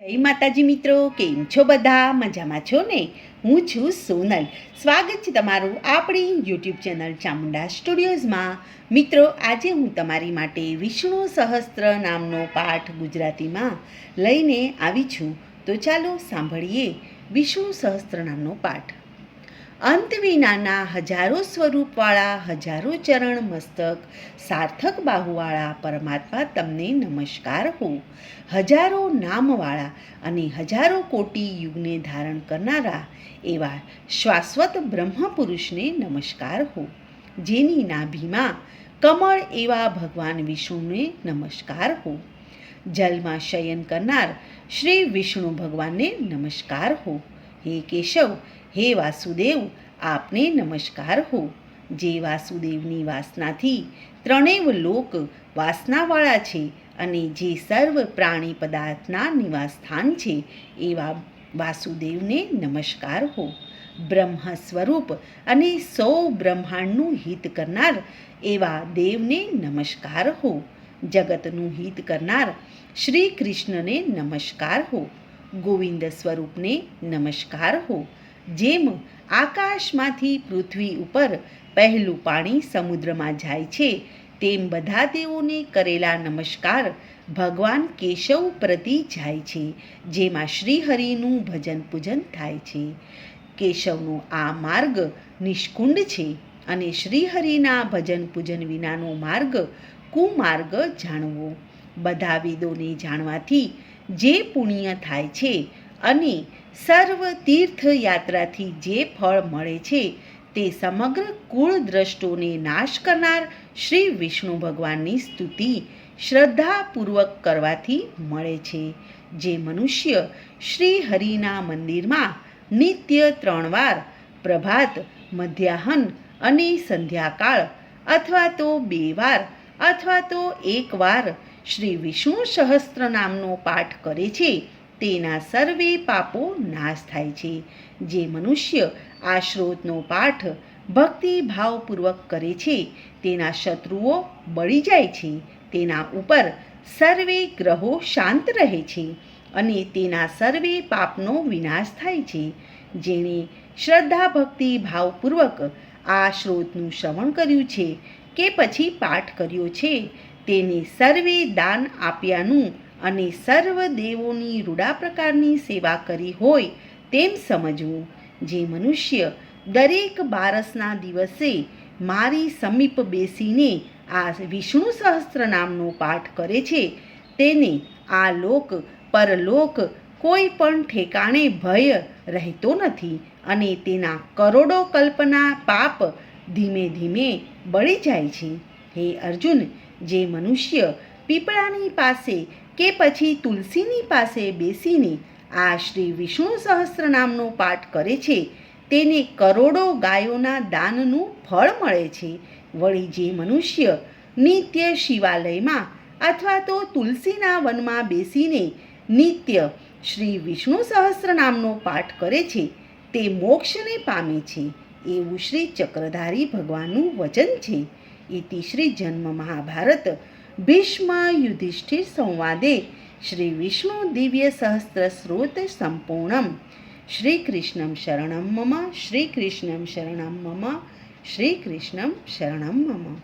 જય માતાજી મિત્રો, કેમ છો બધા? મજામાં છો ને? હું છું સોનલ. સ્વાગત છે તમારું આપણી યુટ્યુબ ચેનલ ચામુંડા સ્ટુડિયોઝમાં. મિત્રો, આજે હું તમારી માટે વિષ્ણુ સહસ્ત્ર નામનો પાઠ ગુજરાતીમાં લઈને આવી છું. તો ચાલો સાંભળીએ વિષ્ણુ સહસ્ત્ર નામનો પાઠ. અંત વિનાના હજારો સ્વરૂપવાળા, હજારો ચરણ મસ્તક, સાર્થક બાહુવાળા પરમાત્મા તમને નમસ્કાર હો. હજારો નામવાળા અને હજારો કોટી યુગને ધારણ કરનારા એવા શાશ્વત બ્રહ્મ પુરુષને નમસ્કાર હો. જેની નાભીમાં કમળ એવા ભગવાન વિષ્ણુને નમસ્કાર હો. જલમાં શયન કરનાર શ્રી વિષ્ણુ ભગવાનને નમસ્કાર હો. હે કેશવ હે વાસુદેવ, આપને નમસ્કાર હો. જે વાસુદેવની વાસનાથી ત્રણેવ લોક વાસનાવાળા છે અને જે સર્વ પ્રાણી પદાર્થના નિવાસસ્થાન છે, એવા વાસુદેવને નમસ્કાર હો. બ્રહ્મ સ્વરૂપ અને સૌ બ્રહ્માંડનું હિત કરનાર એવા દેવને નમસ્કાર હો. જગતનું હિત કરનાર શ્રી કૃષ્ણને નમસ્કાર હો. ગોવિંદ સ્વરૂપને નમસ્કાર હો. જેમ આકાશમાંથી પૃથ્વી ઉપર પહેલું પાણી સમુદ્રમાં જાય છે, તેમ બધા દેવોને કરેલા નમસ્કાર ભગવાન કેશવ પ્રતિ જાય છે, જેમાં શ્રીહરિનું ભજન પૂજન થાય છે. કેશવનો આ માર્ગ નિષ્કુંડ છે અને શ્રીહરિના ભજન પૂજન વિનાનો માર્ગ કુમાર્ગ જાણવો. બધા વેદોને જાણવાથી જે પુણ્ય થાય છે અને સર્વ તીર્થયાત્રાથી જે ફળ મળે છે તે સમગ્ર કુળ દ્રષ્ટોને નાશ કરનાર શ્રી વિષ્ણુ ભગવાનની સ્તુતિ શ્રદ્ધાપૂર્વક કરવાથી મળે છે, જે મનુષ્ય શ્રી હરિના મંદિરમાં નિત્ય ત્રણ વાર પ્રભાત, મધ્યાહન અને સંધ્યાકાળ અથવા તો બે વાર અથવા તો એક વાર શ્રી વિષ્ણુ સહસ્ત્ર નામનો પાઠ કરે છે તેના સર્વે પાપો નાશ થાય છે. જે મનુષ્ય આ શ્રોતનો પાઠ ભક્તિ ભાવપૂર્વક કરે છે, તેના શત્રુઓ બળી જાય છે, તેના ઉપર સર્વે ગ્રહો શાંત રહે છે અને તેના સર્વે પાપનો વિનાશ થાય છે. જેણે શ્રદ્ધા ભક્તિ ભાવપૂર્વક આ શ્રોતનું શ્રવણ કર્યું છે કે પછી પાઠ કર્યો છે, તેને સર્વે દાન આપ્યાનું અને સર્વ દેવોની રૂડા પ્રકારની સેવા કરી હોય તેમ સમજવું. જે મનુષ્ય દરેક બારસના દિવસે મારી સમીપ બેસીને આ વિષ્ણુ સહસ્ત્ર નામનો પાઠ કરે છે, તેને આ લોક, પરલોક કોઈ પણ ઠેકાણે ભય રહેતો નથી અને તેના કરોડો કલ્પના પાપ ધીમે ધીમે બળી જાય છે. હે અર્જુન, જે મનુષ્ય પીપળાની પાસે કે પછી તુલસીની પાસે બેસીને આ શ્રી વિષ્ણુ સહસ્ત્રનામનો પાઠ કરે છે. તેને કરોડો ગાયોના દાનનું ફળ મળે છે. વળી જે મનુષ્ય નિત્ય શિવાલયમાં અથવા તો તુલસીના વનમાં બેસીને નિત્ય શ્રી વિષ્ણુ સહસ્ત્રનામનો પાઠ કરે છે, તે મોક્ષને પામે છે. એવું શ્રી ચક્રધારી ભગવાનનું વચન છે. ઇતિ શ્રી જન્મ મહાભારત ભીષ્મ યુધિષ્ઠિર સંવાદે શ્રી વિષ્ણુ દિવ્ય સહસ્ત્ર સ્રોત સંપૂર્ણમ. શ્રી કૃષ્ણમ શરણમ મમ શ્રી કૃષ્ણમ શરણમ મમ શ્રી કૃષ્ણમ શરણમ મમ.